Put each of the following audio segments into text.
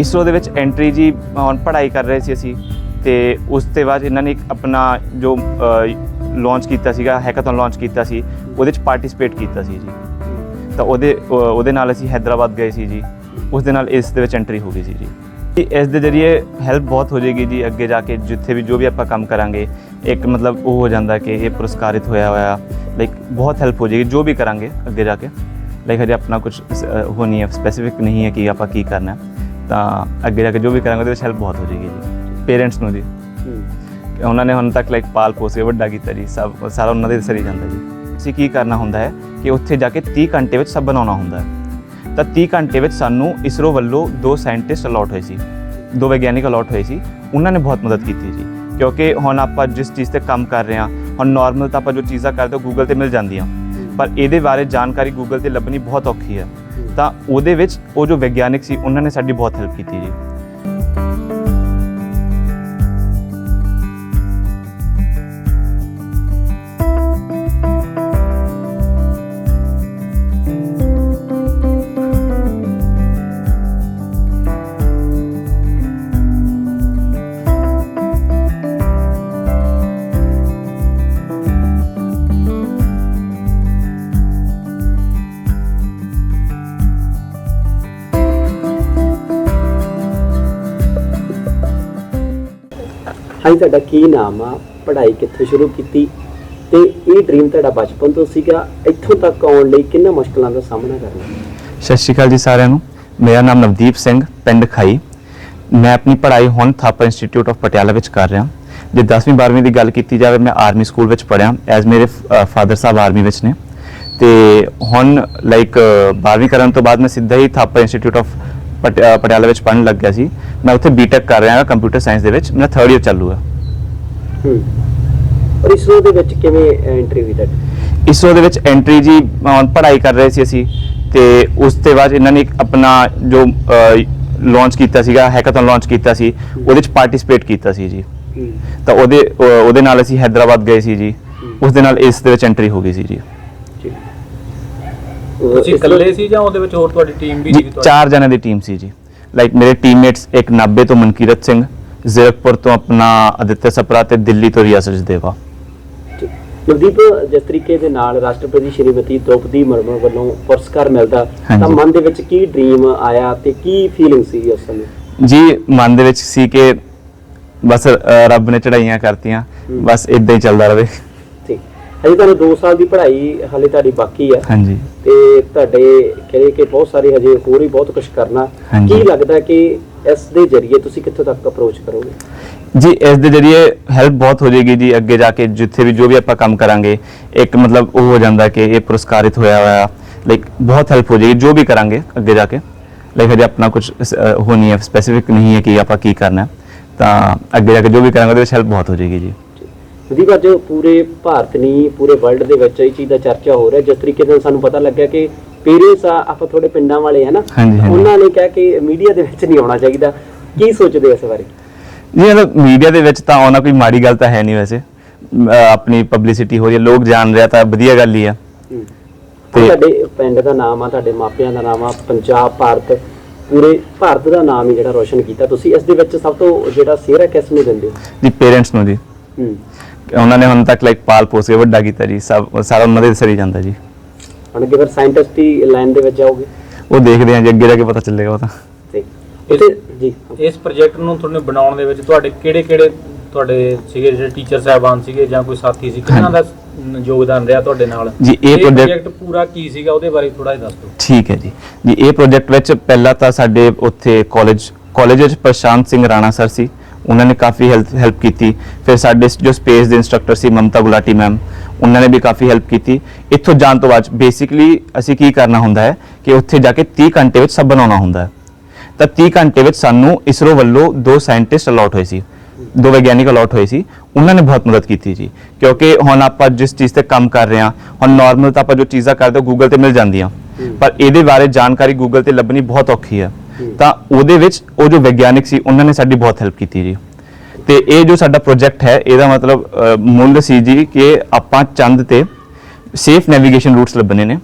ਇਸਰੋ ਦੇ ਵਿੱਚ ਐਂਟਰੀ ਜੀ ਹੁਣ ਪੜ੍ਹਾਈ ਕਰ ਰਹੇ ਸੀ ਅਸੀਂ ਤੇ ਉਸ ਤੋਂ ਬਾਅਦ ਇਹਨਾਂ ਨੇ ਆਪਣਾ ਜੋ ਲਾਂਚ ਕੀਤਾ ਸੀਗਾ ਹੈਕਾਥਨ ਲਾਂਚ ਕੀਤਾ ਸੀ, ਉਹਦੇ ਵਿੱਚ ਪਾਰਟਿਸਿਪੇਟ ਕੀਤਾ ਸੀ ਜੀ। ਤਾਂ ਉਹਦੇ ਉਹਦੇ ਨਾਲ ਅਸੀਂ ਹైదరాబాద్ ਗਏ ਸੀ ਜੀ। ਉਸ ਦੇ ਨਾਲ ਇਸ ਦੇ ਵਿੱਚ ਐਂਟਰੀ ਹੋ ਗਈ ਸੀ ਜੀ। ਇਹ ਇਸ ਦੇ ਜਰੀਏ ਹੈਲਪ ਬਹੁਤ ਹੋ ਜਾਏਗੀ ਜੀ ਅੱਗੇ ਜਾ ਕੇ, ਜਿੱਥੇ ਵੀ ਜੋ ਵੀ ਆਪਾਂ ਕੰਮ ਕਰਾਂਗੇ, ਇੱਕ ਮਤਲਬ ਉਹ ਹੋ ਜਾਂਦਾ ਕਿ ਇਹ ਪੁਰਸਕਾਰਿਤ ਹੋਇਆ ਹੋਇਆ ਲਾਈਕ ਬਹੁਤ ਹੈਲਪ ਹੋ ਜਾਏਗੀ, ਜੋ ਵੀ ਕਰਾਂਗੇ ਅੱਗੇ ਜਾ ਕੇ। ਲਾਈਕ ਹਜੇ ਆਪਣਾ ਕੁਝ ਹੋ ਨਹੀਂ ਹੈ ਸਪੈਸੀਫਿਕ ਨਹੀਂ ਹੈ ਕਿ ਆਪਾਂ ਕੀ ਕਰਨਾ। ਹੈ ਤਾਂ ਅੱਗੇ ਜਾ ਕੇ ਜੋ ਵੀ ਕਰਾਂਗੇ ਉਹਦੇ ਵਿੱਚ ਹੈਲਪ ਬਹੁਤ ਹੋ ਜਾਏਗੀ ਜੀ। ਪੇਰੈਂਟਸ ਨੂੰ ਜੀ। ਉਹਨਾਂ ਨੇ ਹੁਣ ਤੱਕ ਲਾਈਕ ਪਾਲ ਪੋਸ ਕੇ ਵੱਡਾ ਕੀਤਾ ਜੀ। ਸਭ ਸਾਰਾ ਉਹਨਾਂ ਦੇ ਸਰੀ ਜਾਂਦਾ ਜੀ। ਅਸੀਂ ਕੀ ਕਰਨਾ ਹੁੰਦਾ ਹੈ ਕਿ ਉੱਥੇ ਜਾ ਕੇ 30 ਘੰਟੇ ਵਿੱਚ ਸਭ ਬਣਾਉਣਾ ਹੁੰਦਾ ਹੈ। ਤਾਂ 30 ਘੰਟੇ ਵਿੱਚ ਸਾਨੂੰ ਇਸਰੋ ਵੱਲੋਂ ਦੋ ਸਾਇੰਟਿਸਟ ਅਲਾਟ ਹੋਏ ਸੀ। ਦੋ ਵਿਗਿਆਨਿਕ ਅਲਾਟ ਹੋਏ ਸੀ। ਉਹਨਾਂ ਨੇ ਬਹੁਤ ਮਦਦ ਕੀਤੀ ਜੀ। ਕਿਉਂਕਿ ਹੁਣ ਆਪਾਂ ਜਿਸ ਚੀਜ਼ ਤੇ ਕੰਮ ਕਰ ਰਹੇ ਹਾਂ ਹੁਣ ਨਾਰਮਲ ਤਾਂ ਆਪਾਂ ਜੋ ਚੀਜ਼ਾਂ ਕਰਦੇ ਹਾਂ ਗੂਗਲ ਤੇ ਮਿਲ ਜਾਂਦੀਆਂ। ਪਰ ਇਹਦੇ ਬਾਰੇ ਜਾਣਕਾਰੀ ਗੂਗਲ ਤੇ ਲੱਭਣੀ ਬਹੁਤ ਔਖੀ ਹੈ। ਤਾਂ ਉਹਦੇ ਵਿੱਚ ਉਹ ਜੋ ਵਿਗਿਆਨਿਕ ਸੀ ਉਹਨਾਂ ਨੇ ਸਾਡੀ ਬਹੁਤ ਹੈਲਪ ਕੀਤੀ ਜੀ। ਤੁਹਾਡਾ ਕੀ ਨਾਮ ਆ? ਪੜ੍ਹਾਈ ਕਿੱਥੋਂ ਸ਼ੁਰੂ ਕੀਤੀ? ਤੇ ਇਹ ਡ੍ਰੀਮ ਤੁਹਾਡਾ ਬਚਪਨ ਤੋਂ ਸੀਗਾ, ਇੱਥੋਂ ਤੱਕ ਆਉਣ ਲਈ ਕਿੰਨਾ ਮੁਸ਼ਕਲਾਂ ਦਾ ਸਾਹਮਣਾ ਕਰਨਾ? ਸਤਿ ਸ਼੍ਰੀ ਅਕਾਲ ਜੀ ਸਾਰਿਆਂ ਨੂੰ। ਮੇਰਾ ਨਾਮ ਨਵਦੀਪ ਸਿੰਘ, ਪਿੰਡ ਖਾਈ। ਮੈਂ ਆਪਣੀ ਪੜ੍ਹਾਈ ਹੁਣ ਥਾਪਰ ਇੰਸਟੀਚਿਊਟ ਆਫ ਪਟਿਆਲਾ ਵਿੱਚ ਕਰ ਰਿਹਾ। ਜੇ 10ਵੀਂ 12ਵੀਂ ਦੀ ਗੱਲ ਕੀਤੀ ਜਾਵੇ, ਮੈਂ ਆਰਮੀ ਸਕੂਲ ਵਿੱਚ ਪੜ੍ਹਿਆ ਐਜ਼ ਮੇਰੇ ਫਾਦਰ ਸਾਹਿਬ ਆਰਮੀ ਵਿੱਚ ਨੇ। ਤੇ ਹੁਣ ਲਾਈਕ 12ਵੀਂ ਕਰਨ ਤੋਂ ਬਾਅਦ ਮੈਂ ਸਿੱਧਾ ਹੀ ਥਾਪਰ ਇੰਸਟੀਚਿਊਟ ਆਫ ਪਟਿਆਲਾ ਵਿੱਚ ਪੜ੍ਹਨ ਲੱਗ ਗਿਆ ਸੀ। ਮੈਂ ਉੱਥੇ ਬੀਟੈਕ ਕਰ ਰਿਹਾ ਹਾਂ ਕੰਪਿਊਟਰ ਸਾਇੰਸ ਦੇ ਵਿੱਚ। ਮੇਰਾ 3rd ਇਅਰ ਚੱਲੂ ਹੈ ਔਰ ਇਸਰੋ ਦੇ ਵਿੱਚ ਕਿਵੇਂ ਐਂਟਰੀ ਹੋਈ ਤੁਹਾਡੀ? ਇਸਰੋ ਦੇ ਵਿੱਚ ਐਂਟਰੀ ਜੀ ਪੜ੍ਹਾਈ ਕਰ ਰਹੇ ਸੀ ਅਸੀਂ ਤੇ ਉਸ ਤੋਂ ਬਾਅਦ ਇਹਨਾਂ ਨੇ ਆਪਣਾ ਜੋ ਲਾਂਚ ਕੀਤਾ ਸੀਗਾ ਹੈਕਾਥਨ ਲਾਂਚ ਕੀਤਾ ਸੀ ਉਹਦੇ ਵਿੱਚ ਪਾਰਟਿਸਿਪੇਟ ਕੀਤਾ ਸੀ ਜੀ। ਤਾਂ ਉਹਦੇ ਉਹਦੇ ਨਾਲ ਅਸੀਂ ਹైదరాబాద్ ਗਏ ਸੀ ਜੀ। ਉਸ ਦੇ ਨਾਲ ਇਸ ਦੇ ਵਿੱਚ ਐਂਟਰੀ ਹੋ ਗਈ ਸੀ ਜੀ। ਤੁਸੀਂ ਇਕੱਲੇ ਸੀ ਜਾਂ ਉਹਦੇ ਵਿੱਚ ਹੋਰ ਤੁਹਾਡੀ ਟੀਮ ਵੀ ਸੀ? ਚਾਰ ਜਣਿਆਂ ਦੀ ਟੀਮ ਸੀ ਜੀ। ਲਾਈਕ ਮੇਰੇ ਟੀਮਮੇਟਸ ਇੱਕ ਨਾਬੇ ਤੋਂ ਮਨਕੀਰਤ ਸਿੰਘ ਜ਼ੀਰਕਪੁਰ ਤੋਂ ਆਪਣਾ ਅਦਿੱਤਿਆ ਸਪਰਾ ਤੇ ਦਿੱਲੀ ਤੋਂ ਰਿਆ ਸਚਦੇਵਾ। ਨਵਦੀਪ ਜਿਸ ਤਰੀਕੇ ਦੇ ਨਾਲ ਰਾਸ਼ਟਰਪਤੀ ਸ਼੍ਰੀਮਤੀ ਦ੍ਰੋਪਦੀ ਮੁਰਮੂ ਵੱਲੋਂ ਪੁਰਸਕਾਰ ਮਿਲਦਾ। ਤਾਂ ਮਨ ਦੇ ਵਿੱਚ ਕੀ ਡ੍ਰੀਮ ਆਇਆ ਤੇ ਕੀ ਫੀਲਿੰਗ ਸੀ ਉਸ ਸਮੇਂ? ਜੀ ਮਨ ਦੇ ਵਿੱਚ ਸੀ ਕਿ ਬਸ ਰੱਬ ਨੇ ਚੜਾਈਆਂ ਕਰਤੀਆਂ। ਬਸ ਇਦਾਂ ਹੀ ਚੱਲਦਾ ਰਹੇ। ਠੀਕ ਅਜੇ ਤੁਹਾਨੂੰ 2 ਸਾਲ ਦੀ ਪੜ੍ਹਾਈ ਹਾਲੇ ਤੁਹਾਡੀ ਬਾਕੀ ਆ। ਹਾਂਜੀ। ਤੇ ਤੁਹਾਡੇ ਕਹਿੰਦੇ ਕਿ ਬਹੁਤ ਸਾਰੇ ਹਜੇ ਹੋਰ ਵੀ ਬਹੁਤ ਕੁਝ ਕਰਨਾ। ਕੀ ਲੱਗਦਾ ਕਿ ਇਸ ਦੇ ਜ਼ਰੀਏ ਤੁਸੀਂ ਕਿੱਥੋਂ ਤੱਕ ਅਪਰੋਚ ਕਰੋਗੇ ਜੀ ਇਸ ਦੇ ਜਰੀਏ ਹੈਲਪ ਬਹੁਤ ਹੋ ਜਾਏਗੀ ਜੀ ਅੱਗੇ ਜਾ ਕੇ ਜਿੱਥੇ ਵੀ ਜੋ ਵੀ ਆਪਾਂ ਕੰਮ ਕਰਾਂਗੇ ਇੱਕ ਮਤਲਬ ਉਹ ਹੋ ਜਾਂਦਾ ਕਿ ਇਹ ਪੁਰਸਕਾਰਿਤ ਹੋਇਆ ਹੋਇਆ ਲਾਈਕ ਬਹੁਤ ਹੈਲਪ ਹੋ ਜਾਏਗੀ ਜੋ ਵੀ ਕਰਾਂਗੇ ਅੱਗੇ ਜਾ ਕੇ ਲਾਈਕ ਹਜੇ ਆਪਣਾ ਕੁਝ ਉਹ ਨਹੀਂ ਹੈ ਸਪੈਸੀਫਿਕ ਨਹੀਂ ਹੈ ਕਿ ਆਪਾਂ ਕੀ ਕਰਨਾ ਹੈ। ਤਾਂ ਅੱਗੇ ਜਾ ਕੇ ਜੋ ਵੀ ਕਰਾਂਗੇ ਉਹਦੇ ਵਿੱਚ ਹੈਲਪ ਬਹੁਤ ਹੋ ਜਾਏਗੀ ਜੀ ਦੀਪ ਅੱਜ ਪੂਰੇ ਭਾਰਤ ਨਹੀਂ ਪੂਰੇ ਵਰਲਡ ਦੇ ਵਿੱਚ ਇਹ ਚੀਜ਼ ਦਾ ਚਰਚਾ ਹੋ ਰਿਹਾ ਜਿਸ ਤਰੀਕੇ ਨਾਲ ਸਾਨੂੰ ਪਤਾ ਲੱਗਿਆ ਕਿ ਪੇਰੈਂਟਸ ਆ ਆਪਾਂ ਥੋੜੇ ਪਿੰਡਾਂ ਵਾਲੇ ਹੈ ਨਾ। ਉਹਨਾਂ ਨੇ ਕਿਹਾ ਕਿ ਮੀਡੀਆ ਦੇ ਵਿੱਚ ਨਹੀਂ ਆਉਣਾ ਚਾਹੀਦਾ। ਕੀ ਸੋਚਦੇ ਹੋ ਇਸ ਬਾਰੇ? ਜੀ ਮਤਲਬ ਮੀਡੀਆ ਦੇ ਵਿੱਚ ਤਾਂ ਆਉਣਾ ਕੋਈ ਮਾੜੀ ਗੱਲ ਤਾਂ ਹੈ ਨਹੀਂ ਵੈਸੇ। ਆਪਣੀ ਪਬਲਿਸਿਟੀ ਹੋ ਰਹੀ ਹੈ ਲੋਕ ਜਾਣ ਰਿਹਾ ਤਾਂ ਵਧੀਆ ਗੱਲ ਹੀ ਆ। ਤੁਹਾਡੇ ਪਿੰਡ ਦਾ ਨਾਮ ਆ ਤੁਹਾਡੇ ਮਾਪਿਆਂ ਦਾ ਨਾਮ ਆ ਪੰਜਾਬ ਭਾਰਤ ਪੂਰੇ ਭਾਰਤ ਦਾ ਨਾਮ ਹੀ ਜਿਹੜਾ ਰੋਸ਼ਨ ਕੀਤਾ ਤੁਸੀਂ। ਇਸ ਦੇ ਵਿੱਚ ਸਭ ਤੋਂ ਜਿਹੜਾ ਸਿਹਰਾ ਕਿਸ ਨੂੰ ਦਿੰਦੇ ਹੋ? ਜੀ ਪੇਰੈਂਟਸ ਨੂੰ ਜੀ। ਉਹਨਾਂ ਨੇ ਹੁਣ ਤੱਕ ਲਾਈਕ ਪਾਲ ਪੋਸ ਕੇ ਵੱਡਾ ਕੀਤਾ ਜੀ। ਸਭ ਸਾਰਾ ਉਹਨਾਂ ਦੇ ਸਰੀ ਜਾਂਦਾ ਜੀ। ਹੁਣ ਕਿ ਫਿਰ ਸਾਇੰਟਿਸਟ ਦੀ ਲਾਈਨ ਦੇ ਵਿੱਚ ਜਾਓਗੇ? ਉਹ ਦੇਖਦੇ ਹਾਂ ਜੀ ਅੱਗੇ ਜਾ ਕੇ ਪਤਾ ਚੱਲੇਗਾ ਉਹ ਤਾਂ। ਠੀਕ ਉੱਥੇ ਜੀ। ਇਸ ਪ੍ਰੋਜੈਕਟ ਨੂੰ ਤੁਹਾਨੂੰ ਬਣਾਉਣ ਦੇ ਵਿੱਚ ਤੁਹਾਡੇ ਕਿਹੜੇ ਕਿਹੜੇ ਤੁਹਾਡੇ ਸੀਗੇ ਜਿਹੜੇ ਟੀਚਰ ਸਾਹਿਬਾਨ ਸੀਗੇ ਜਾਂ ਕੋਈ ਸਾਥੀ ਸੀ ਕਿਹਨਾਂ ਦਾ ਯੋਗਦਾਨ ਰਿਹਾ ਤੁਹਾਡੇ ਨਾਲ? ਜੀ, ਇਹ ਪ੍ਰੋਜੈਕਟ ਪੂਰਾ ਕੀ ਸੀਗਾ ਉਹਦੇ ਬਾਰੇ ਥੋੜਾ ਜਿਹਾ ਦੱਸ ਦਿਓ। ਠੀਕ ਹੈ ਜੀ। ਜੀ ਇਹ ਪ੍ਰੋਜੈਕਟ ਵਿੱਚ ਪਹਿਲਾਂ ਤਾਂ ਸਾਡੇ ਉੱਥੇ ਕਾਲਜ ਕਾਲਜ ਵਿੱਚ ਪ੍ਰਸ਼ਾਂਤ ਸਿੰਘ ਰਾਣਾ ਸਰ ਸੀ। ਉਹਨਾਂ ਨੇ ਕਾਫੀ ਹੈਲਪ ਹੈਲਪ ਕੀਤੀ। ਫਿਰ ਸਾਡੇ ਜੋ ਸਪੇਸ ਦੇ ਇੰਸਟ੍ਰਕਟਰ ਸੀ ਮਮਤਾ ਗੁਲਾਟੀ ਮੈਮ ਉਹਨਾਂ ਨੇ ਵੀ ਕਾਫੀ ਹੈਲਪ ਕੀਤੀ। ਇੱਥੋਂ ਜਾਣ ਤੋਂ ਬਾਅਦ ਬੇਸਿਕਲੀ ਅਸੀਂ ਕੀ ਕਰਨਾ ਹੁੰਦਾ ਹੈ ਕਿ ਉੱਥੇ ਜਾ ਕੇ 30 ਘੰਟੇ ਵਿੱਚ ਸਭ ਬਣਾਉਣਾ ਹੁੰਦਾ ਹੈ। ਤਾਂ 30 ਘੰਟੇ ਵਿੱਚ ਸਾਨੂੰ ਇਸਰੋ ਵੱਲੋਂ ਦੋ ਸਾਇੰਟਿਸਟ ਅਲਾਟ ਹੋਏ ਸੀ ਦੋ ਵਿਗਿਆਨਿਕ ਅਲਾਟ ਹੋਏ ਸੀ। ਉਹਨਾਂ ਨੇ ਬਹੁਤ ਮਦਦ ਕੀਤੀ ਜੀ। ਕਿਉਂਕਿ ਹੁਣ ਆਪਾਂ ਜਿਸ ਚੀਜ਼ ਤੇ ਕੰਮ ਕਰ ਰਹੇ ਹਾਂ ਹੁਣ ਨਾਰਮਲ ਤਾਂ ਆਪਾਂ ਜੋ ਚੀਜ਼ਾਂ ਕਰਦੇ ਹਾਂ ਗੂਗਲ ਤੇ ਮਿਲ ਜਾਂਦੀਆਂ। ਪਰ ਇਹਦੇ ਬਾਰੇ ਜਾਣਕਾਰੀ ਗੂਗਲ ਤੇ ਲੱਭਣੀ ਬਹੁਤ ਔਖੀ ਹੈ। ਤਾਂ ਉਹਦੇ ਵਿੱਚ ਉਹ ਜੋ ਵਿਗਿਆਨਿਕ ਸੀ ਉਹਨਾਂ ਨੇ ਸਾਡੀ ਬਹੁਤ ਹੈਲਪ ਕੀਤੀ ਜੀ। ਤੇ ਇਹ ਜੋ ਸਾਡਾ ਪ੍ਰੋਜੈਕਟ ਹੈ ਇਹਦਾ ਮਤਲਬ ਅ, ਮੁੱਲ ਸੀ ਜੀ ਕਿ ਆਪਾਂ ਚੰਦ ਤੇ ਸੇਫ ਨੈਵੀਗੇਸ਼ਨ ਰੂਟਸ ਲੱਭਣੇ ਨੇ।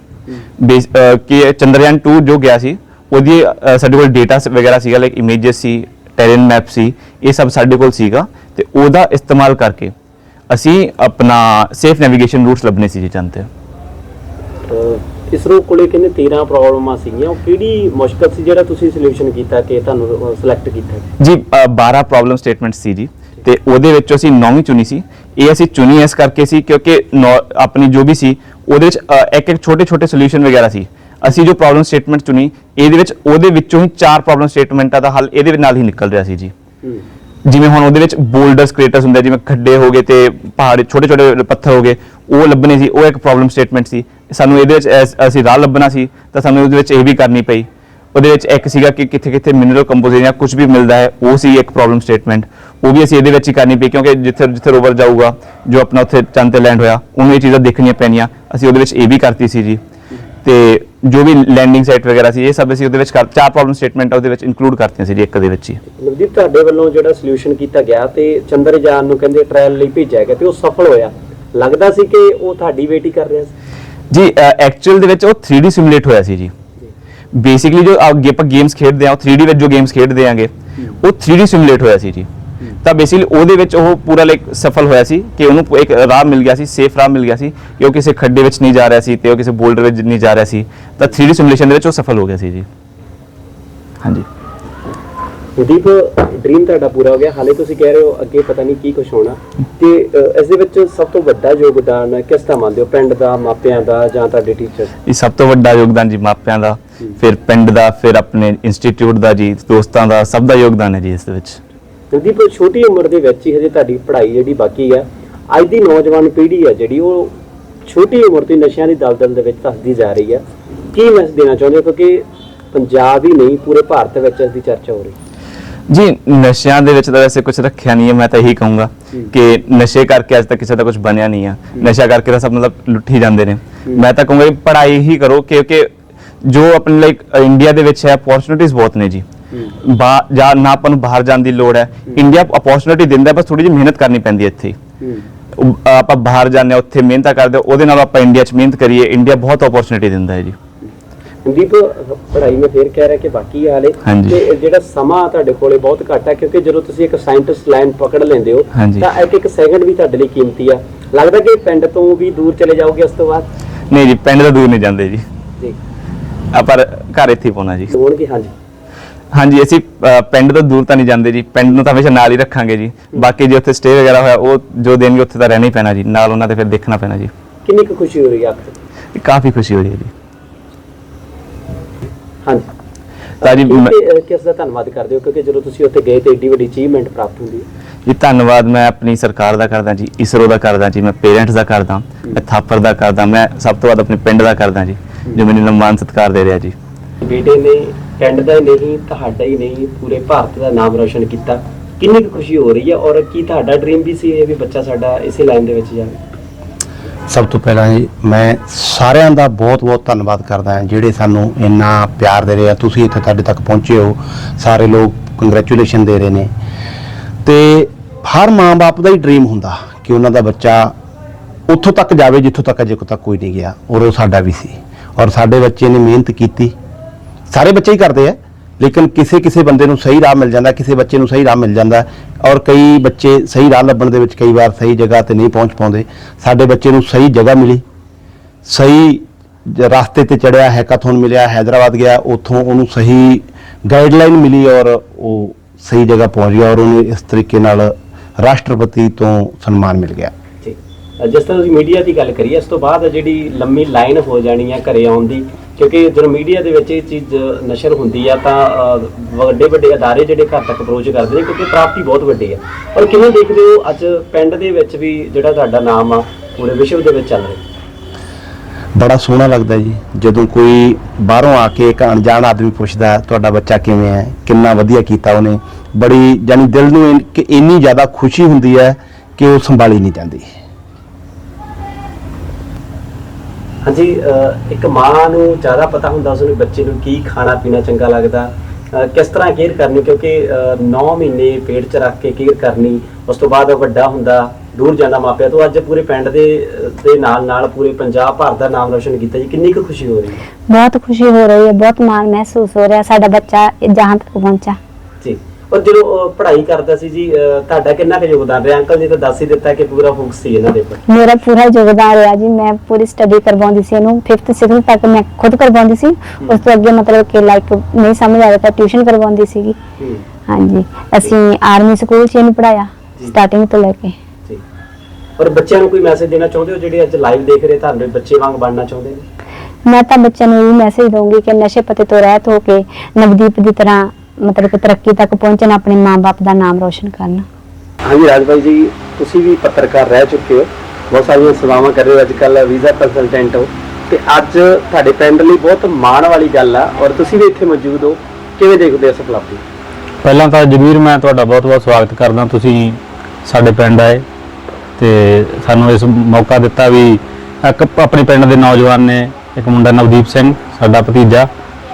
ਬੇਸ- ਕਿ ਚੰਦਰਯਾਨ 2 ਜੋ ਗਿਆ ਸੀ ਉਹਦੀ ਸਾਡੇ ਕੋਲ ਡੇਟਾ ਵਗੈਰਾ ਸੀਗਾ ਲਾਈਕ ਇਮੇजेस ਸੀ ਟੈਰਨ ਮੈਪ ਸੀ ਇਹ ਸਭ ਸਾਡੇ ਕੋਲ ਸੀਗਾ ਤੇ ਉਹਦਾ ਇਸਤੇਮਾਲ ਕਰਕੇ ਅਸੀਂ ਆਪਣਾ ਸੇਫ ਨੈਵੀਗੇਸ਼ਨ ਰੂਟਸ ਲੱਭਣੇ ਸੀ ਜੀ ਚੰਦ ਤੇ। ਇਸਰੋ ਕੋਲੇ ਕਹਿੰਦੇ 13 ਪ੍ਰੋਬਲਮਾਂ ਸੀਗੀਆਂ? ਉਹ ਕਿਹੜੀ ਮੁਸ਼ਕਲ ਸੀ ਜਿਹੜਾ ਤੁਸੀਂ ਸੋਲੂਸ਼ਨ ਕੀਤਾ ਕਿ ਤੁਹਾਨੂੰ ਸਿਲੈਕਟ ਕੀਤਾ? ਜੀ ਅ, 12 ਪ੍ਰੋਬਲਮ ਸਟੇਟਮੈਂਟ ਸੀ ਜੀ। ਤੇ ਉਹਦੇ ਵਿੱਚੋਂ ਅਸੀਂ ਨੌਵੀਂ ਚੁਣੀ ਸੀ। ਇਹ ਅਸੀਂ ਚੁਣੀ ਇਸ ਕਰਕੇ ਸੀ ਕਿਉਂਕਿ ਆਪਣੀ ਜੋ ਵੀ ਸੀ ਉਹਦੇ ਵਿੱਚ ਇੱਕ ਇੱਕ ਛੋਟੇ ਛੋਟੇ ਸੋਲੂਸ਼ਨ ਵਗੈਰਾ ਸੀ। ਅਸੀਂ ਜੋ ਪ੍ਰੋਬਲਮ ਸਟੇਟਮੈਂਟ ਚੁਣੀ ਇਹਦੇ ਵਿੱਚ ਉਹਦੇ ਵਿੱਚੋਂ ਹੀ ਚਾਰ ਪ੍ਰੋਬਲਮ ਸਟੇਟਮੈਂਟਾਂ ਦਾ ਹੱਲ ਇਹਦੇ ਨਾਲ ਹੀ ਨਿਕਲ ਰਿਹਾ ਸੀ ਜੀ। ਜਿਵੇਂ ਹੁਣ ਉਹਦੇ ਵਿੱਚ ਬੋਲਡਰਸ ਕ੍ਰੇਟਰਸ ਹੁੰਦੇ ਜਿਵੇਂ ਖੱਡੇ ਹੋ ਗਏ ਤੇ ਪਹਾੜ ਛੋਟੇ ਛੋਟੇ ਪੱਥਰ ਹੋ ਗਏ ਉਹ ਲੱਭਣੇ ਸੀ ਉਹ ਇੱਕ ਪ੍ਰੋਬਲਮ ਸਟੇਟਮੈਂਟ ਸੀ। ਸਾਨੂੰ ਇਹਦੇ ਵਿੱਚ ਅਸੀਂ ਰਾਹ ਲੱਭਣਾ ਸੀ, ਤਾਂ ਸਾਨੂੰ ਉਹਦੇ ਵਿੱਚ ਇਹ ਵੀ ਕਰਨੀ ਪਈ। ਉਹਦੇ ਵਿੱਚ ਇੱਕ ਸੀਗਾ ਕਿ ਕਿੱਥੇ ਕਿੱਥੇ ਮਿਨਰਲ ਕੰਪੋਜਿਟ ਜਾਂ ਕੁਝ ਵੀ ਮਿਲਦਾ ਹੈ, ਉਹ ਸੀ ਇੱਕ ਪ੍ਰੋਬਲਮ ਸਟੇਟਮੈਂਟ ਉਹ ਵੀ ਅਸੀਂ ਇਹਦੇ ਵਿੱਚ ਹੀ ਕਰਨੀ ਪਈ, ਕਿਉਂਕਿ ਜਿੱਥੇ ਜਿੱਥੇ ਰੋਵਰ ਜਾਊਗਾ, ਜੋ ਆਪਣਾ ਉੱਥੇ ਚੰਦ ਤੇ ਲੈਂਡ ਹੋਇਆ, ਉਹਨੂੰ ਇਹ ਚੀਜ਼ਾਂ ਦੇਖਣੀਆਂ ਪੈਣੀਆਂ। ਅਸੀਂ ਉਹਦੇ ਵਿੱਚ ਇਹ ਵੀ ਕਰਤੀ ਸੀ ਜੀ। ਤੇ ਜੋ ਵੀ ਲੈਂਡਿੰਗ ਸਾਈਟ ਵਗੈਰਾ ਸੀ, ਇਹ ਸਭ ਅਸੀਂ ਉਹਦੇ ਵਿੱਚ ਕਰ ਚਾਰ ਪ੍ਰੋਬਲਮ ਸਟੇਟਮੈਂਟ ਉਹਦੇ ਵਿੱਚ ਇਨਕਲੂਡ ਕਰਤੀਆਂ ਸੀ ਜੀ, ਇੱਕ ਦੇ ਵਿੱਚ ਹੀ। ਨਵਦੀਪ ਤੁਹਾਡੇ ਵੱਲੋਂ ਜਿਹੜਾ ਸੋਲੂਸ਼ਨ ਕੀਤਾ ਗਿਆ ਤੇ ਚੰਦਰਯਾਨ ਨੂੰ ਕਹਿੰਦੇ ਟ੍ਰਾਇਲ ਲਈ ਭੇਜਿਆ ਗਿਆ ਤੇ ਉਹ ਸਫਲ ਹੋਇਆ। ਲੱਗਦਾ ਸੀ ਕਿ ਉਹ ਤੁਹਾਡੀ ਵੇਟ ਹੀ ਕਰ ਰਿਹਾ ਸੀ? ਜੀ ਐਕਚੁਅਲ ਦੇ ਵਿੱਚ ਉਹ 3D ਸਿਮੂਲੇਟ ਹੋਇਆ ਸੀ ਜੀ। ਬੇਸਿਕਲੀ ਜੋ ਅੱਗੇ ਆਪਾਂ ਗੇਮਸ ਖੇਡਦੇ ਆ ਉਹ 3D ਵਿੱਚ ਜੋ ਗੇਮਸ ਖੇਡਦੇ ਆਂਗੇ, ਉਹ 3D ਸਿਮੂਲੇਟ ਹੋਇਆ ਸੀ ਜੀ। ਤਾਂ ਬੇਸਿਕਲੀ ਉਹਦੇ ਵਿੱਚ ਉਹ ਪੂਰਾ ਲਾਈਕ ਸਫਲ ਹੋਇਆ ਸੀ ਕਿ ਉਹਨੂੰ ਇੱਕ ਰਾਹ ਮਿਲ ਗਿਆ ਸੀ ਸੇਫ ਰਾਹ ਮਿਲ ਗਿਆ ਸੀ ਕਿ ਉਹ ਕਿਸੇ ਖੱਡੇ ਵਿੱਚ ਨਹੀਂ ਜਾ ਰਿਹਾ ਸੀ ਤੇ ਉਹ ਕਿਸੇ ਬੋਲਡਰ ਵਿੱਚ ਨਹੀਂ ਜਾ ਰਿਹਾ ਸੀ। ਤਾਂ 3D ਸਿਮੂਲੇਸ਼ਨ ਦੇ ਵਿੱਚ ਉਹ ਸਫਲ ਹੋ ਗਿਆ ਸੀ ਜੀ। ਹਾਂਜੀ। ਨਵਦੀਪ ਡ੍ਰੀਮ ਤੁਹਾਡਾ ਪੂਰਾ ਹੋ ਗਿਆ। ਹਾਲੇ ਤੁਸੀਂ ਕਹਿ ਰਹੇ ਹੋ ਅੱਗੇ ਪਤਾ ਨਹੀਂ ਕੀ ਕੁਝ ਹੋਣਾ। ਤੇ ਅ, ਇਸ ਦੇ ਵਿੱਚ ਸਭ ਤੋਂ ਵੱਡਾ ਯੋਗਦਾਨ ਕਿਸ ਦਾ ਮੰਨਦੇ ਹੋ? ਪਿੰਡ ਦਾ ਮਾਪਿਆਂ ਦਾ ਜਾਂ ਤੁਹਾਡੇ ਟੀਚਰ ਇਹ ਸਭ ਤੋਂ ਵੱਡਾ ਯੋਗਦਾਨ ਜੀ ਮਾਪਿਆਂ ਦਾ ਫਿਰ ਪਿੰਡ ਦਾ ਫਿਰ ਆਪਣੇ ਇੰਸਟੀਚਿਊਟ ਦਾ ਜੀ ਦੋਸਤਾਂ ਦਾ ਸਭ ਦਾ ਯੋਗਦਾਨ ਹੈ ਜੀ ਇਸ ਦੇ ਵਿੱਚ। ਨਵਦੀਪ ਛੋਟੀ ਉਮਰ ਦੇ ਵਿੱਚ ਹੀ ਹਜੇ ਤੁਹਾਡੀ ਪੜ੍ਹਾਈ ਜਿਹੜੀ ਬਾਕੀ ਹੈ ਅੱਜ ਦੀ ਨੌਜਵਾਨ ਪੀੜ੍ਹੀ ਹੈ ਜਿਹੜੀ ਉਹ ਛੋਟੀ ਉਮਰ ਤੋਂ ਹੀ ਨਸ਼ਿਆਂ ਦੀ ਦਲਦਲ ਦੇ ਵਿੱਚ ਧੱਸਦੀ ਜਾ ਰਹੀ ਹੈ ਕੀ ਮੈਸੇਜ ਦੇਣਾ ਚਾਹੁੰਦੇ ਹੋ? ਕਿਉਂਕਿ ਪੰਜਾਬ ਹੀ ਨਹੀਂ ਪੂਰੇ ਭਾਰਤ ਵਿੱਚ ਇਸ ਦੀ ਚਰਚਾ ਹੋ ਰਹੀ। ਜੀ ਨਸ਼ਿਆਂ ਦੇ ਵਿੱਚ ਤਾਂ ਵੈਸੇ ਕੁਝ ਰੱਖਿਆ ਨਹੀਂ ਹੈ ਮੈਂ ਤਾਂ ਇਹੀ ਕਹੂੰਗਾ ਕਿ ਨਸ਼ੇ ਕਰਕੇ ਅੱਜ ਤੱਕ ਕਿਸੇ ਦਾ ਕੁਝ ਬਣਿਆ ਨਹੀਂ ਆ। ਨਸ਼ਾ ਕਰਕੇ ਤਾਂ ਸਭ ਮਤਲਬ ਲੁੱਟੀ ਜਾਂਦੇ ਨੇ। ਮੈਂ ਤਾਂ ਕਹੂੰਗਾ ਪੜ੍ਹਾਈ ਹੀ ਕਰੋ ਕਿਉਂਕਿ ਜੋ ਆਪਣੇ ਲਾਈਕ ਇੰਡੀਆ ਦੇ ਵਿੱਚ ਹੈ ਅਪੋਰਚੁਨਿਟੀਜ਼ ਬਹੁਤ ਨੇ ਜੀ। ਬਾ ਜਾਂ ਨਾ ਆਪਾਂ ਨੂੰ ਬਾਹਰ ਜਾਣ ਦੀ ਲੋੜ ਹੈ। ਇੰਡੀਆ ਅਪੋਰਚੁਨਿਟੀ ਦਿੰਦਾ ਬਸ ਥੋੜੀ ਜਿਹੀ ਮਿਹਨਤ ਕਰਨੀ ਪੈਂਦੀ ਹੈ ਇੱਥੇ। ਆਪਾਂ ਬਾਹਰ ਜਾਂਦੇ ਹਾਂ ਉੱਥੇ ਮਿਹਨਤ ਕਰਦੇ ਉਹਦੇ ਨਾਲ ਆਪਾਂ ਇੰਡੀਆ 'ਚ ਮਿਹਨਤ ਕਰੀਏ। ਇੰਡੀਆ ਬਹੁਤ ਅਪੋਰਚੁਨਿਟੀ ਦਿੰਦਾ ਹੈ ਜੀ। ਨਵਦੀਪ ਪੜ੍ਹਾਈ ਮੈਂ ਫੇਰ ਕਹਿ ਰਿਹਾ ਕਿ ਬਾਕੀ ਹਾਲੇ। ਤੇ ਜਿਹੜਾ ਸਮਾਂ ਤੁਹਾਡੇ ਕੋਲੇ ਬਹੁਤ ਘੱਟ ਹੈ ਕਿਉਂਕਿ ਜਦੋਂ ਤੁਸੀਂ ਇੱਕ ਸਾਇੰਟਿਸਟ ਲਾਈਨ ਪਕੜ ਲੈਂਦੇ ਹੋ। ਤਾਂ ਇੱਕ ਇੱਕ ਸੈਕਿੰਡ ਵੀ ਤੁਹਾਡੇ ਲਈ ਕੀਮਤੀ ਆ। ਲੱਗਦਾ ਕਿ ਪਿੰਡ ਤੋਂ ਵੀ ਦੂਰ ਚਲੇ ਜਾਓਗੇ ਉਸ ਤੋਂ ਬਾਅਦ? ਨਹੀਂ ਜੀ ਪਿੰਡ ਤੋਂ ਦੂਰ ਨਹੀਂ ਜਾਂਦੇ ਜੀ। ਜੀ। ਆਪਾਂ ਘਰ ਇੱਥੇ ਪਾਉਣਾ ਜੀ। ਹੋਣਗੇ ਹਾਂਜੀ। ਹਾਂਜੀ ਅਸੀਂ ਪਿੰਡ ਤੋਂ ਦੂਰ ਤਾਂ ਨਹੀਂ ਜਾਂਦੇ ਜੀ। ਪਿੰਡ ਨੂੰ ਤਾਂ ਹਮੇਸ਼ਾ ਨਾਲ ਹੀ ਰੱਖਾਂਗੇ ਜੀ। ਬਾਕੀ ਜੇ ਉੱਥੇ ਸਟੇ ਵਗੈਰਾ ਹੋਇਆ ਉਹ ਜੋ ਦੇਣਗੇ ਉੱਥੇ ਤਾਂ ਰਹਿਣਾ ਹੀ ਪੈਣਾ ਜੀ। ਨਾਲ ਉਹਨਾਂ ਦੇ ਫਿਰ ਦੇਖਣਾ ਪੈਣਾ ਜੀ। ਕਿੰਨੀ ਕੁ ਖੁਸ਼ੀ ਹੋ ਰਹੀ ਹੈ ਆਪ ਕਾਫੀ ਖੁਸ਼ੀ ਹੋ ਰਹੀ ਹੈ ਜੀ। ਹਾਂਜੀ। ਤਾਂ ਜੀ ਮੈਂ- ਕਿਸ ਦਾ ਧੰਨਵਾਦ ਕਰਦੇ ਹੋ? ਕਿਉਂਕਿ ਜਦੋਂ ਤੁਸੀਂ ਉੱਥੇ ਗਏ ਤੇ ਏਡੀ ਵੱਡੀ ਅਚੀਵਮੈਂਟ ਪ੍ਰਾਪਤ ਹੁੰਦੀ ਹੈ। ਜੀ ਧੰਨਵਾਦ। ਮੈਂ ਆਪਣੀ ਸਰਕਾਰ ਦਾ ਕਰਦਾ ਜੀ ਇਸਰੋ ਦਾ ਕਰਦਾ ਜੀ ਮੈਂ ਪੇਰੈਂਟਸ ਦਾ ਕਰਦਾ ਮੈਂ ਥਾਪਰ ਦਾ ਕਰਦਾ ਮੈਂ ਸਭ ਤੋਂ ਵੱਧ ਆਪਣੇ ਪਿੰਡ ਦਾ ਕਰਦਾ ਜੀ ਜੋ ਮੈਨੂੰ ਨਮਾਨ ਸਤਿਕਾਰ ਦੇ ਰਿਹਾ ਜੀ। ਬੇਟੇ ਨੇ ਪਿੰਡ ਦਾ ਹੀ ਨਹੀਂ ਤੁਹਾਡਾ ਹੀ ਨਹੀਂ ਪੂਰੇ ਭਾਰਤ ਦਾ ਨਾਮ ਰੋਸ਼ਨ ਕੀਤਾ। ਕਿੰਨੀ ਕੁ ਖੁਸ਼ੀ ਹੋ ਰਹੀ ਹੈ ਔਰ ਕੀ ਤੁਹਾਡਾ ਡ੍ਰੀਮ ਵੀ ਸੀ ਇਹ ਵੀ ਬੱਚਾ ਸਾਡਾ ਇਸੇ ਲਾਈਨ ਦੇ ਵਿੱਚ ਜਾਵੇ? ਸਭ ਤੋਂ ਪਹਿਲਾਂ ਜੀ, ਮੈਂ ਸਾਰਿਆਂ ਦਾ ਬਹੁਤ-ਬਹੁਤ ਧੰਨਵਾਦ ਕਰਦਾ ਹਾਂ ਜਿਹੜੇ ਸਾਨੂੰ ਇੰਨਾ ਪਿਆਰ ਦੇ ਰਹੇ ਆ। ਤੁਸੀਂ ਇੱਥੇ ਸਾਡੇ ਤੱਕ ਪਹੁੰਚੇ ਹੋ। ਸਾਰੇ ਲੋਕ ਕੰਗ੍ਰੈਚੁਲੇਸ਼ਨ ਦੇ ਰਹੇ ਨੇ। ਤੇ ਹਰ ਮਾਂ-ਬਾਪ ਦਾ ਹੀ ਡ੍ਰੀਮ ਹੁੰਦਾ ਕਿ ਉਹਨਾਂ ਦਾ ਬੱਚਾ ਉੱਥੋਂ ਤੱਕ ਜਾਵੇ, ਜਿੱਥੋਂ ਤੱਕ ਅਜੇ ਤੱਕ ਕੋਈ ਨਹੀਂ ਗਿਆ। ਔਰ ਉਹ ਸਾਡਾ ਵੀ ਸੀ। ਔਰ ਸਾਡੇ ਬੱਚੇ ਨੇ ਮਿਹਨਤ ਕੀਤੀ। ਸਾਰੇ ਬੱਚੇ ਹੀ ਕਰਦੇ ਆ। ਲੇਕਿਨ ਕਿਸੇ ਕਿਸੇ ਬੰਦੇ ਨੂੰ ਸਹੀ ਰਾਹ ਮਿਲ ਜਾਂਦਾ, ਕਿਸੇ ਬੱਚੇ ਨੂੰ ਸਹੀ ਰਾਹ ਮਿਲ ਜਾਂਦਾ ਔਰ ਕਈ ਬੱਚੇ ਸਹੀ ਰਾਹ ਲੱਭਣ ਦੇ ਵਿੱਚ ਕਈ ਵਾਰ ਸਹੀ ਜਗ੍ਹਾ ਤੇ ਨਹੀਂ ਪਹੁੰਚ ਪਾਉਂਦੇ। ਸਾਡੇ ਬੱਚੇ ਨੂੰ ਸਹੀ ਜਗ੍ਹਾ ਮਿਲੀ। ਸਹੀ ਰਸਤੇ ਤੇ ਚੜਿਆ, ਹੈਕਾਥੋਨ ਮਿਲਿਆ, ਹੈਦਰਾਬਾਦ ਗਿਆ, ਉੱਥੋਂ ਉਹਨੂੰ ਸਹੀ ਗਾਈਡਲਾਈਨ ਮਿਲੀ ਔਰ ਉਹ ਸਹੀ ਜਗ੍ਹਾ ਪਹੁੰਚ ਗਿਆ ਔਰ ਉਹਨੂੰ ਇਸ ਤਰੀਕੇ ਨਾਲ ਰਾਸ਼ਟਰਪਤੀ ਤੋਂ ਸਨਮਾਨ ਮਿਲ ਗਿਆ। ਜਿਸ ਤਰ੍ਹਾਂ ਤੁਸੀਂ ਮੀਡੀਆ ਦੀ ਗੱਲ ਕਰੀ ਇਸ ਤੋਂ ਬਾਅਦ ਜਿਹੜੀ ਲੰਮੀ ਲਾਈਨ ਹੋ ਜਾਣੀ ਹੈ ਘਰੇ ਆਉਣ ਦੀ, ਕਿਉਂਕਿ ਜਦੋਂ ਮੀਡੀਆ ਦੇ ਵਿੱਚ ਇਹ ਚੀਜ਼ ਨਸ਼ਰ ਹੁੰਦੀ ਆ ਤਾਂ ਵੱਡੇ ਵੱਡੇ ਅਦਾਰੇ ਜਿਹੜੇ ਘਰ ਤੱਕ ਅਪਰੋਚ ਕਰਦੇ ਨੇ, ਕਿਉਂਕਿ ਪ੍ਰਾਪਤੀ ਬਹੁਤ ਵੱਡੀ ਆ। ਔਰ ਕਿਵੇਂ ਦੇਖਦੇ ਹੋ ਅੱਜ ਪਿੰਡ ਦੇ ਵਿੱਚ ਵੀ ਜਿਹੜਾ ਤੁਹਾਡਾ ਨਾਮ ਆ, ਪੂਰੇ ਵਿਸ਼ਵ ਦੇ ਵਿੱਚ ਚੱਲ ਰਿਹਾ? ਬੜਾ ਸੋਹਣਾ ਲੱਗਦਾ ਜੀ। ਜਦੋਂ ਕੋਈ ਬਾਹਰੋਂ ਆ ਕੇ ਇੱਕ ਅਣਜਾਣ ਆਦਮੀ ਪੁੱਛਦਾ, ਤੁਹਾਡਾ ਬੱਚਾ ਕਿਵੇਂ ਹੈ? ਕਿੰਨਾ ਵਧੀਆ ਕੀਤਾ ਉਹਨੇ? ਬੜੀ ਜਾਨੀ ਦਿਲ ਨੂੰ ਕਿ ਇੰਨੀ ਜ਼ਿਆਦਾ ਖੁਸ਼ੀ ਹੁੰਦੀ ਹੈ ਕਿ ਉਹ ਸੰਭਾਲੀ ਨਹੀਂ ਜਾਂਦੀ। ਹਾਂਜੀ ਇੱਕ ਮਾਂ ਨੂੰ ਜ਼ਿਆਦਾ ਪਤਾ ਹੁੰਦਾ ਉਸ ਨੂੰ ਬੱਚੇ ਨੂੰ ਕੀ ਖਾਣਾ ਪੀਣਾ ਚੰਗਾ ਲੱਗਦਾ ਕਿਸ ਤਰ੍ਹਾਂ ਕੇਅਰ ਕਰਨੀ, ਕਿਉਂਕਿ 9 ਮਹੀਨੇ ਪੇਟ 'ਚ ਰੱਖ ਕੇ ਕੇਅਰ ਕਰਨੀ, ਉਸ ਤੋਂ ਬਾਅਦ ਉਹ ਵੱਡਾ ਹੁੰਦਾ, ਦੂਰ ਜਾਂਦਾ ਮਾਪਿਆਂ ਤੋਂ। ਅੱਜ ਪੂਰੇ ਪਿੰਡ ਦੇ ਦੇ ਨਾਲ ਨਾਲ ਪੂਰੇ ਪੰਜਾਬ ਭਰ ਦਾ ਨਾਮ ਰੋਸ਼ਨ ਕੀਤਾ ਜੀ। ਕਿੰਨੀ ਕੁ ਖੁਸ਼ੀ ਹੋ ਰਹੀ ਹੈ? ਬਹੁਤ ਖੁਸ਼ੀ ਹੋ ਰਹੀ ਹੈ, ਬਹੁਤ ਮਾਣ ਮਹਿਸੂਸ ਹੋ ਰਿਹਾ, ਸਾਡਾ ਬੱਚਾ ਜਹਾਂ ਤੱਕ ਪਹੁੰਚਾ ਜੀ ਔਰ ਜਦੋਂ ਪੜ੍ਹਾਈ ਕਰਦਾ ਸੀ ਜੀ ਅਹ, ਤੁਹਾਡਾ ਕਿੰਨਾ ਕੁ ਯੋਗਦਾਨ ਰਿਹਾ? ਅੰਕਲ ਜੀ ਤਾਂ ਦੱਸ ਹੀ ਦਿੱਤਾ ਕਿ ਪੂਰਾ ਫੋਕਸ ਸੀ ਇਹਨਾਂ ਦੇ ਉੱਪਰ। ਮੇਰਾ ਪੂਰਾ ਯੋਗਦਾਨ ਰਿਹਾ ਜੀ। ਮੈਂ ਪੂਰੀ ਸਟੱਡੀ ਕਰਵਾਉਂਦੀ ਸੀ ਇਹਨੂੰ। 5th 6th ਤੱਕ ਮੈਂ ਖੁਦ ਕਰਵਾਉਂਦੀ ਸੀ। ਉਸ ਤੋਂ ਅੱਗੇ ਮਤਲਬ ਕਿ ਲਾਈਕ ਨਹੀਂ ਸਮਝ ਆ ਰਿਹਾ ਤਾਂ ਟਿਊਸ਼ਨ ਕਰਵਾਉਂਦੀ ਸੀਗੀ। ਹੂੰ। ਹਾਂਜੀ। ਅਸੀਂ ਆਰਮੀ ਸਕੂਲ 'ਚ ਇਹਨੂੰ ਪੜਾਇਆ ਜੀ। ਸਟਾਰਟਿੰਗ ਤੋਂ ਲੈ ਕੇ। ਜੀ। ਔਰ ਬੱਚਿਆਂ ਨੂੰ ਕੋਈ ਮੈਸੇਜ ਦੇਣਾ ਚਾਹੁੰਦੇ ਹੋ? ਜਿਹੜੇ ਅੱਜ ਲਾਈਵ ਦੇਖ ਰਹੇ ਤੁਹਾਨੂੰ ਬੱਚੇ ਵਾਂਗ ਬਣਨਾ ਚਾਹੁੰਦੇ ਨੇ? ਮੈਂ ਤਾਂ ਬੱਚਿਆਂ ਨੂੰ ਇਹ ਮੈਸੇਜ ਦਊਂਗੀ ਕਿ ਨਸ਼ੇ ਪੱਤੇ ਤੋਂ ਰਹਿਤ ਹੋ ਕੇ ਨਵਦੀਪ ਦੀ ਤਰ੍ਹਾਂ ਮਤਲਬ ਕਿ ਤਰੱਕੀ ਤੱਕ ਪਹੁੰਚਣ ਆਪਣੇ ਮਾਪੇ ਦਾ ਨਾਮ ਰੋਸ਼ਨ ਕਰਨ। ਹਾਂਜੀ ਰਾਜ ਭਾਈ ਜੀ ਤੁਸੀਂ ਵੀ ਪੱਤਰਕਾਰ ਰਹਿ ਚੁੱਕੇ ਹੋ। ਬਹੁਤ ਸਾਰੀਆਂ ਸੇਵਾਵਾਂ ਕਰ ਰਹੇ ਹੋ। ਅੱਜ ਕੱਲ ਵੀਜ਼ਾ ਕੰਸਲਟੈਂਟ ਹੋ। ਤੇ ਅੱਜ ਤੁਹਾਡੇ ਪਿੰਡ ਲਈ ਬਹੁਤ ਮਾਣ ਵਾਲੀ ਗੱਲ ਆ। ਔਰ ਤੁਸੀਂ ਵੀ ਇੱਥੇ ਮੌਜੂਦ ਹੋ। ਕਿਵੇਂ ਦੇਖਦੇ ਹੋ ਇਸ ਉਪਲਬਧੀ? ਪਹਿਲਾਂ ਤਾਂ ਜਗਵੀਰ ਮੈਂ ਤੁਹਾਡਾ ਬਹੁਤ-ਬਹੁਤ ਸਵਾਗਤ ਕਰਦਾ। ਤੁਸੀਂ ਸਾਡੇ ਪਿੰਡ ਆਏ ਤੇ ਸਾਨੂੰ ਇਸ ਮੌਕਾ ਦਿੱਤਾ ਵੀ ਇੱਕ ਆਪਣੇ ਪਿੰਡ ਦੇ ਨੌਜਵਾਨ ਨੇ ਇੱਕ ਮੁੰਡਾ ਨਵਦੀਪ ਸਿੰਘ ਸਾਡਾ ਭਤੀਜਾ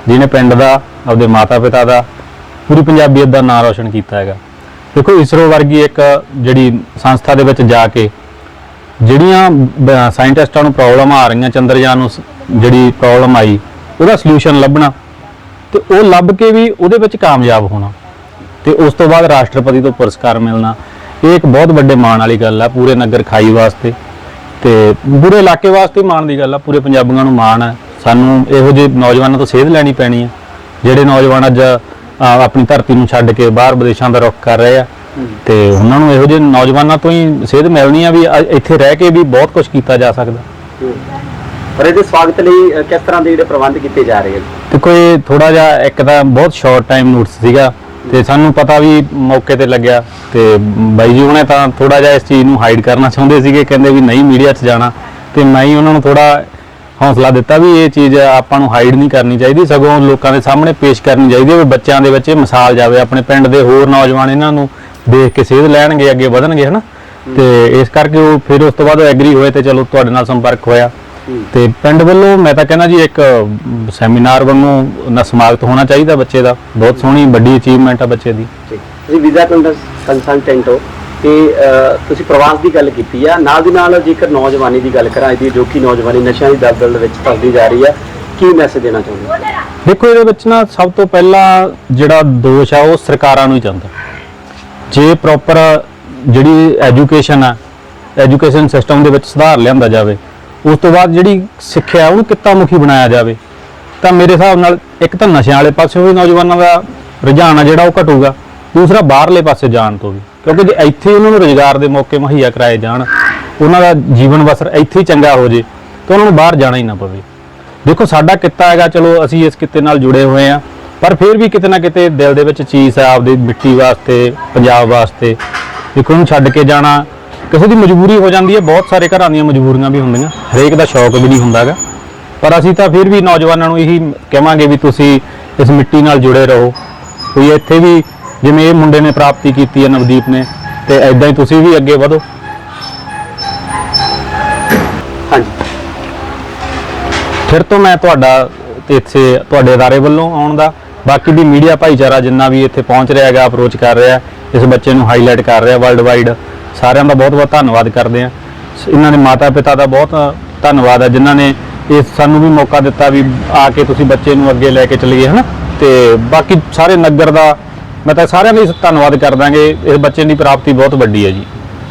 ਜਿਹਨੇ ਪਿੰਡ ਦਾ ਆਪਦੇ ਮਾਤਾ-ਪਿਤਾ ਦਾ ਪੂਰੀ ਪੰਜਾਬੀਅਤ ਦਾ ਨਾਂ ਰੌਸ਼ਨ ਕੀਤਾ ਹੈਗਾ। ਦੇਖੋ, ਇਸਰੋ ਵਰਗੀ ਇੱਕ ਜਿਹੜੀ ਸੰਸਥਾ ਦੇ ਵਿੱਚ ਜਾ ਕੇ ਜਿਹੜੀਆਂ ਸਾਇੰਟਿਸਟਾਂ ਨੂੰ ਪ੍ਰੋਬਲਮ ਆ ਰਹੀਆਂ, ਚੰਦਰਯਾਨ ਨੂੰ ਜਿਹੜੀ ਪ੍ਰੋਬਲਮ ਆਈ, ਉਹਦਾ ਸੋਲੂਸ਼ਨ ਲੱਭਣਾ ਤੇ ਉਹ ਲੱਭ ਕੇ ਵੀ ਉਹਦੇ ਵਿੱਚ ਕਾਮਯਾਬ ਹੋਣਾ ਤੇ ਉਸ ਤੋਂ ਬਾਅਦ ਰਾਸ਼ਟਰਪਤੀ ਤੋਂ ਪੁਰਸਕਾਰ ਮਿਲਣਾ। ਇਹ ਇੱਕ ਬਹੁਤ ਵੱਡੇ ਮਾਣ ਵਾਲੀ ਗੱਲ ਆ, ਪੂਰੇ ਨਗਰ ਖਾਈ ਵਾਸਤੇ ਤੇ ਪੂਰੇ ਇਲਾਕੇ ਵਾਸਤੇ ਮਾਣ ਦੀ ਗੱਲ ਆ, ਪੂਰੇ ਪੰਜਾਬੀਆਂ ਨੂੰ ਮਾਣ ਹੈ ਸਾਨੂੰ ਇਹੋ ਜਿਹੇ ਨੌਜਵਾਨਾਂ ਤੋਂ ਸੇਧ ਲੈਣੀ ਪੈਣੀ ਹੈ ਜਿਹੜੇ ਨੌਜਵਾਨ ਅੱਜ ਆਪਣੀ ਧਰਤੀ ਨੂੰ ਛੱਡ ਕੇ ਬਾਹਰ ਵਿਦੇਸ਼ਾਂ ਦਾ ਰੁਖ ਕਰ ਰਹੇ ਆ। ਤੇ ਉਹਨਾਂ ਨੂੰ ਇਹੋ ਜਿਹੇ ਨੌਜਵਾਨਾਂ ਤੋਂ ਹੀ ਸੇਧ ਮਿਲਣੀ ਆ ਵੀ ਇੱਥੇ ਰਹਿ ਕੇ ਵੀ ਬਹੁਤ ਕੁਝ ਕੀਤਾ ਜਾ ਸਕਦਾ। ਪਰ ਇਹਦੇ ਸਵਾਗਤ ਲਈ ਕਿਸ ਤਰ੍ਹਾਂ ਦੇ ਜਿਹੜੇ ਪ੍ਰਬੰਧ ਕੀਤੇ ਜਾ ਰਹੇ ਹਨ ਤੇ ਕੋਈ ਥੋੜਾ ਜਿਹਾ ਇੱਕ ਤਾਂ ਬਹੁਤ ਸ਼ਾਰਟ ਟਾਈਮ ਨੋਟਿਸ ਸੀਗਾ। ਤੇ ਸਾਨੂੰ ਪਤਾ ਵੀ ਮੌਕੇ ਤੇ ਲੱਗਿਆ। ਤੇ ਬਾਈ ਜੀ ਉਹਨੇ ਤਾਂ ਥੋੜਾ ਜਿਹਾ ਇਸ ਚੀਜ਼ ਨੂੰ ਹਾਈਡ ਕਰਨਾ ਚਾਹੁੰਦੇ ਸੀਗੇ। ਕਹਿੰਦੇ ਵੀ ਨਹੀਂ ਮੀਡੀਆ 'ਚ ਜਾਣਾ। ਤੇ ਮੈਂ ਹੀ ਉਹਨਾਂ ਨੂੰ ਥੋੜਾ ਹੌਸਲਾ ਦਿੱਤਾ ਵੀ ਇਹ ਚੀਜ਼ ਆਪਾਂ ਨੂੰ ਹਾਈਡ ਨਹੀਂ ਕਰਨੀ ਚਾਹੀਦੀ ਸਗੋਂ ਲੋਕਾਂ ਦੇ ਸਾਹਮਣੇ ਪੇਸ਼ ਕਰਨੀ ਚਾਹੀਦੀ ਹੈ ਵੀ ਬੱਚਿਆਂ ਦੇ ਵਿੱਚ ਇਹ ਮਿਸਾਲ ਜਾਵੇ ਆਪਣੇ ਪਿੰਡ ਦੇ ਹੋਰ ਨੌਜਵਾਨ ਇਹਨਾਂ ਨੂੰ ਦੇਖ ਕੇ ਸੇਧ ਲੈਣਗੇ ਅੱਗੇ ਵਧਣਗੇ ਹਨਾ? ਤੇ ਇਸ ਕਰਕੇ ਉਹ ਫਿਰ ਉਸ ਤੋਂ ਬਾਅਦ ਐਗਰੀ ਹੋਏ ਤੇ ਚਲੋ ਤੁਹਾਡੇ ਨਾਲ ਸੰਪਰਕ ਹੋਇਆ। ਤੇ ਪਿੰਡ ਵੱਲੋਂ ਮੈਂ ਤਾਂ ਕਹਿੰਦਾ ਜੀ ਇੱਕ ਸੈਮੀਨਾਰ ਵੱਲੋਂ ਨਾ ਸਮਾਗਤ ਹੋਣਾ ਚਾਹੀਦਾ ਬੱਚੇ ਦਾ ਬਹੁਤ ਸੋਹਣੀ ਵੱਡੀ ਅਚੀਵਮੈਂਟ ਆ ਬੱਚੇ ਦੀ। ਤੁਸੀਂ ਵੀਜ਼ਾ ਕੰਸਲਟੈਂਟ ਹੋ। ਤੇ ਤੁਸੀਂ ਪ੍ਰਵਾਸ ਦੀ ਗੱਲ ਕੀਤੀ ਆ। ਨਾਲ ਦੀ ਨਾਲ ਜੇਕਰ ਨੌਜਵਾਨੀ ਦੀ ਗੱਲ ਕਰਾਂ, ਇਹਦੀ ਅਜੋਕੀ ਨੌਜਵਾਨੀ ਨਸ਼ਿਆਂ ਦੀ ਦਲਦਲ ਵਿੱਚ ਫਸਦੀ ਜਾ ਰਹੀ ਆ, ਕੀ ਮੈਸੇਜ ਦੇਣਾ ਚਾਹੁੰਦੇ ਹੋ? ਦੇਖੋ, ਇਹਦੇ ਵਿੱਚ ਨਾ ਸਭ ਤੋਂ ਪਹਿਲਾਂ ਜਿਹੜਾ ਦੋਸ਼ ਆ, ਉਹ ਸਰਕਾਰਾਂ ਨੂੰ ਹੀ ਜਾਂਦਾ ਜੇ ਪ੍ਰੋਪਰ ਜਿਹੜੀ ਐਜੂਕੇਸ਼ਨ ਆ ਐਜੂਕੇਸ਼ਨ ਸਿਸਟਮ ਦੇ ਵਿੱਚ ਸੁਧਾਰ ਲਿਆਂਦਾ ਜਾਵੇ, ਉਸ ਤੋਂ ਬਾਅਦ ਜਿਹੜੀ ਸਿੱਖਿਆ ਉਹਨੂੰ ਕਿੱਤਾ ਮੁਖੀ ਬਣਾਇਆ ਜਾਵੇ, ਤਾਂ ਮੇਰੇ ਹਿਸਾਬ ਨਾਲ ਇੱਕ ਤਾਂ ਨਸ਼ਿਆਂ ਵਾਲੇ ਪਾਸੇ ਵੀ ਨੌਜਵਾਨਾਂ ਦਾ ਰੁਝਾਨ ਆ ਜਿਹੜਾ, ਉਹ ਘਟੂਗਾ। ਦੂਸਰਾ, ਬਾਹਰਲੇ ਪਾਸੇ ਜਾਣ ਤੋਂ ਵੀ। ਕਿਉਂਕਿ ਜੇ ਇੱਥੇ ਉਹਨਾਂ ਨੂੰ ਰੋਜ਼ਗਾਰ ਦੇ ਮੌਕੇ ਮੁਹੱਈਆ ਕਰਾਏ ਜਾਣ, ਉਹਨਾਂ ਦਾ ਜੀਵਨ ਬਸਰ ਇੱਥੇ ਹੀ ਚੰਗਾ ਹੋ ਜੇ, ਤਾਂ ਉਹਨਾਂ ਨੂੰ ਬਾਹਰ ਜਾਣਾ ਹੀ ਨਾ ਪਵੇ। ਦੇਖੋ, ਸਾਡਾ ਕਿੱਤਾ ਹੈਗਾ, ਚਲੋ ਅਸੀਂ ਇਸ ਕਿੱਤੇ ਨਾਲ ਜੁੜੇ ਹੋਏ ਆ ਪਰ ਫਿਰ ਵੀ ਕਿਤੇ ਨਾ ਕਿਤੇ ਦਿਲ ਦੇ ਵਿੱਚ ਚੀਜ਼ ਹੈ ਆਪਦੀ ਮਿੱਟੀ ਵਾਸਤੇ, ਪੰਜਾਬ ਵਾਸਤੇ। ਦੇਖੋ, ਉਹਨੂੰ ਛੱਡ ਕੇ ਜਾਣਾ, ਕਿਸੇ ਦੀ ਮਜਬੂਰੀ ਹੋ ਜਾਂਦੀ ਹੈ, ਬਹੁਤ ਸਾਰੇ ਘਰਾਂ ਦੀਆਂ ਮਜਬੂਰੀਆਂ ਵੀ ਹੁੰਦੀਆਂ, ਹਰੇਕ ਦਾ ਸ਼ੌਕ ਵੀ ਨਹੀਂ ਹੁੰਦਾਗਾ ਪਰ ਅਸੀਂ ਤਾਂ ਫਿਰ ਵੀ ਨੌਜਵਾਨਾਂ ਨੂੰ ਇਹੀ ਕਹਾਂਗੇ ਵੀ ਤੁਸੀਂ ਇਸ ਮਿੱਟੀ ਨਾਲ ਜੁੜੇ ਰਹੋ ਕੋਈ ਇੱਥੇ ਵੀ ਜਿਵੇਂ ਇਹ ਮੁੰਡੇ ਨੇ ਪ੍ਰਾਪਤੀ ਕੀਤੀ ਹੈ ਨਵਦੀਪ ਨੇ ਤੇ ਐਦਾਂ ਹੀ ਤੁਸੀਂ ਵੀ ਅੱਗੇ ਵਧੋ। ਹਾਂਜੀ। ਫਿਰ ਤੋਂ ਮੈਂ ਤੁਹਾਡਾ ਤੇ ਇੱਥੇ ਤੁਹਾਡੇ ਅਦਾਰੇ ਵੱਲੋਂ ਆਉਣ ਦਾ ਬਾਕੀ ਵੀ ਮੀਡੀਆ ਭਾਈਚਾਰਾ ਜਿੰਨਾ ਵੀ ਇੱਥੇ ਪਹੁੰਚ ਰਿਹਾ ਹੈਗਾ ਅਪਰੋਚ ਕਰ ਰਿਹਾ ਇਸ ਬੱਚੇ ਨੂੰ ਹਾਈਲਾਈਟ ਕਰ ਰਿਹਾ ਵਰਲਡ ਵਾਈਡ ਸਾਰਿਆਂ ਦਾ ਬਹੁਤ ਬਹੁਤ ਧੰਨਵਾਦ ਕਰਦੇ ਆ ਇਹਨਾਂ ਦੇ ਮਾਤਾ ਪਿਤਾ ਦਾ ਬਹੁਤ ਧੰਨਵਾਦ ਹੈ ਜਿਨ੍ਹਾਂ ਨੇ ਇਹ ਸਾਨੂੰ ਵੀ ਮੌਕਾ ਦਿੱਤਾ ਵੀ ਆ ਕੇ ਤੁਸੀਂ ਬੱਚੇ ਨੂੰ ਅੱਗੇ ਲੈ ਕੇ ਚੱਲੀਏ ਹਨਾ? ਤੇ ਬਾਕੀ ਸਾਰੇ ਨਗਰ ਦਾ ਮੈਂ ਤਾਂ ਸਾਰਿਆਂ ਦਾ ਹੀ ਧੰਨਵਾਦ ਕਰ ਦਾਂਗੇ ਇਸ ਬੱਚੇ ਦੀ ਪ੍ਰਾਪਤੀ ਬਹੁਤ ਵੱਡੀ ਹੈ ਜੀ।